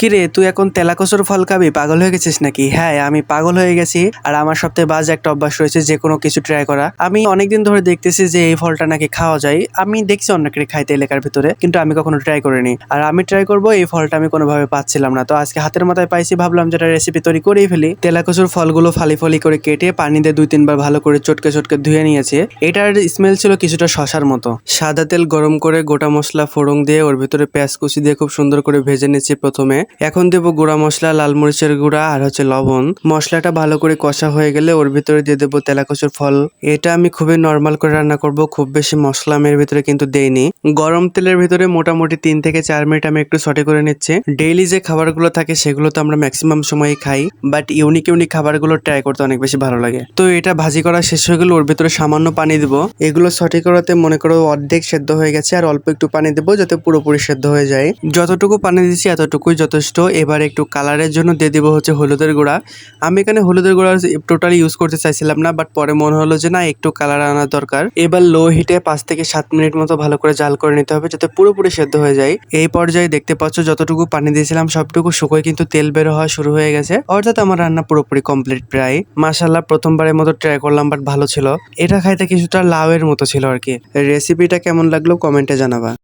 কিরে, তুই এখন তেলাকসর ফল খাবি? পাগল হয়ে গেছিস নাকি? হ্যাঁ আমি পাগল হয়ে গেছি। আর আমার সবথেকে বাজে একটা অভ্যাস রয়েছে যে কোনো কিছু ট্রাই করা। আমি অনেকদিন ধরে দেখতেছি যে এই ফলটা নাকি খাওয়া যায়। আমি দেখছি অনেকের খাইতে এলাকার ভিতরে, কিন্তু আমি কখনো ট্রাই করিনি। আর আমি ট্রাই করব, এই ফলটা আমি কোনোভাবে পাচ্ছিলাম না। তো আজকে হাতের মাথায় পাইছি, ভাবলাম যেটা রেসিপি তৈরি করেই ফেলি। তেলাকসুর ফলগুলো ফালি ফালি করে কেটে পানি দিয়ে দুই তিনবার ভালো করে চটকে চটকে ধুয়ে নিয়েছে। এটার স্মেল ছিল কিছুটা শশার মতো। সাদা তেল গরম করে গোটা মশলা ফোড়ন দিয়ে ওর ভিতরে পেঁয়াজ কুচি দিয়ে খুব সুন্দর করে ভেজে নিচ্ছি প্রথমে। এখন দেবো গুঁড়া মশলা, লাল মরিচের গুঁড়া আর হচ্ছে লবণ। মশলাটা ভালো করে কষা হয়ে গেলে ওর ভিতরে দিয়ে দেবো তেলাকচুর ফল। এটা আমি খুবই নর্মাল করে রান্না করব, খুব বেশি মশলা আমি এর ভিতরে কিন্তু দেইনি। গরম তেলের ভিতরে মোটামুটি তিন থেকে চার মিনিট আমি একটু সটে করে নিচ্ছি। ডেইলি যে খাবারগুলো থাকে সেগুলো তো আমরা ম্যাক্সিমাম সময় খাই বাট ইউনিক ইউনিক খাবারগুলো ট্রাই করতে অনেক বেশি ভালো লাগে। তো এটা ভাজি করা শেষ হয়ে গেলে ওর ভিতরে সামান্য পানি দেবো। এগুলো সটে করাতে মনে করো অর্ধেক সেদ্ধ হয়ে গেছে, আর অল্প একটু পানি দেবো যাতে পুরোপুরি সেদ্ধ হয়ে যায়। যতটুকু পানি দিচ্ছি এতটুকুই যথেষ্ট। এবার একটু কালারের জন্য দিয়ে দিব হচ্ছে হলুদের গুঁড়া। আমি এখানে হলুদের গুঁড়া টোটালি ইউজ করতে চাইছিলাম না বাট পরে মনে হলো যে না, একটু কালার আনা দরকার। এবার লো হিটে পাঁচ থেকে সাত মিনিট মতো ভালো করে জাল করে নিতে হবে যাতে পুরোপুরি সেদ্ধ হয়ে যায়। এই পর্যায়ে দেখতে পাচ্ছ যতটুকু পানি দিয়েছিলাম সবটুকু শুকোয় কিন্তু তেল বের হওয়া শুরু হয়ে গেছে। অর্থাৎ আমার রান্না পুরোপুরি কমপ্লিট প্রায়। মাসাল্লাহ প্রথমবারের মতো ট্রাই করলাম বাট ভালো ছিল। এটা খাইতে কিছুটা লাউয়ের মতো ছিল আর কি। রেসিপিটা কেমন লাগল কমেন্টে জানাবা।